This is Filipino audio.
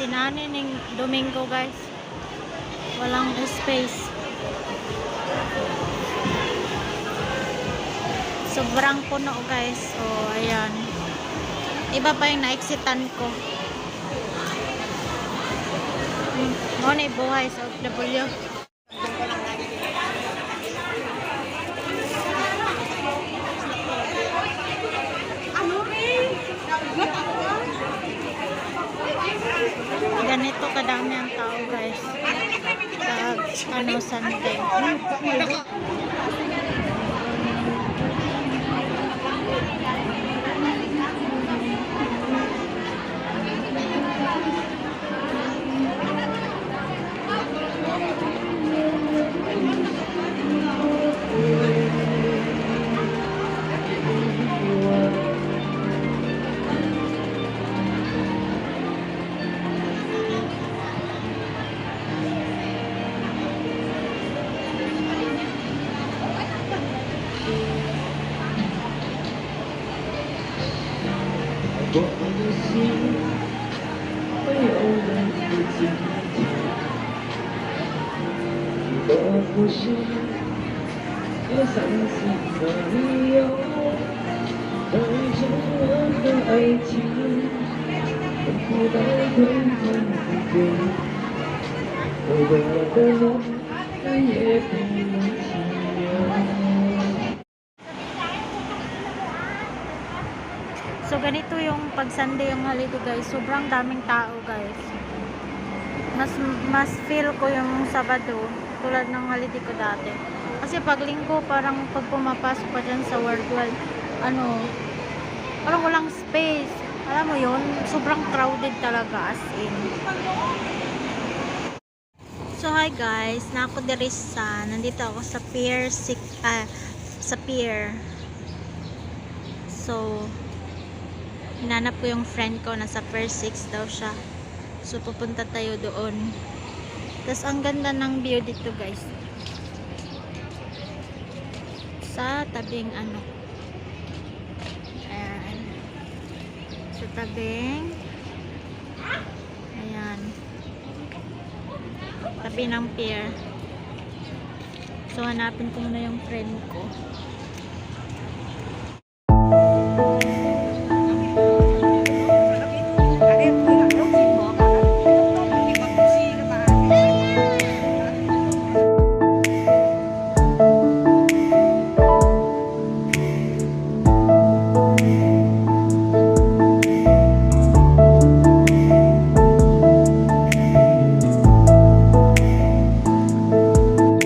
sinani ning Domingo guys. Walang space. Sobrang puno guys. So, ayan. Iba pa yung na-exitan ko. Hmm, na buhay sa OFW. Ganito kadami ang tao guys. Sa ano Sunday. 我的心会偶然不经意，我不是要伤心的理由。关于我的爱情，能否在天荒地绝？我的梦再也不能醒。So ganito yung pag Sunday yung holiday guys. Sobrang daming tao guys. Mas mas feel ko yung Sabado tulad ng holiday ko dati. Kasi pag linggo parang pag pumapasok pa dyan sa world wide, ano, parang walang space. Alam mo yun, sobrang crowded talaga as in. So hi guys, na ako diri sa nandito ako sa Pier 6 ah, sa pier. So hinanap ko yung friend ko nasa Pier 6 daw siya. So pupunta tayo doon. Tapos ang ganda ng view dito guys. Sa tabing ano. Ayan. Sa tabing Ayan tabi ng pier. So, hanapin ko muna yung friend ko.